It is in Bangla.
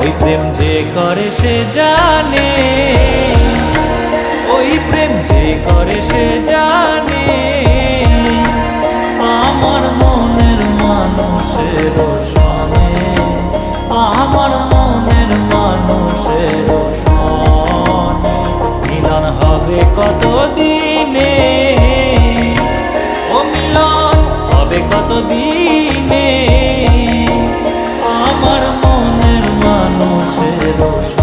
ওই প্রেম যে করে সে জানে। ওই প্রেম যে করে সে জানে। আমার মনের মানুষের মানুষের সনে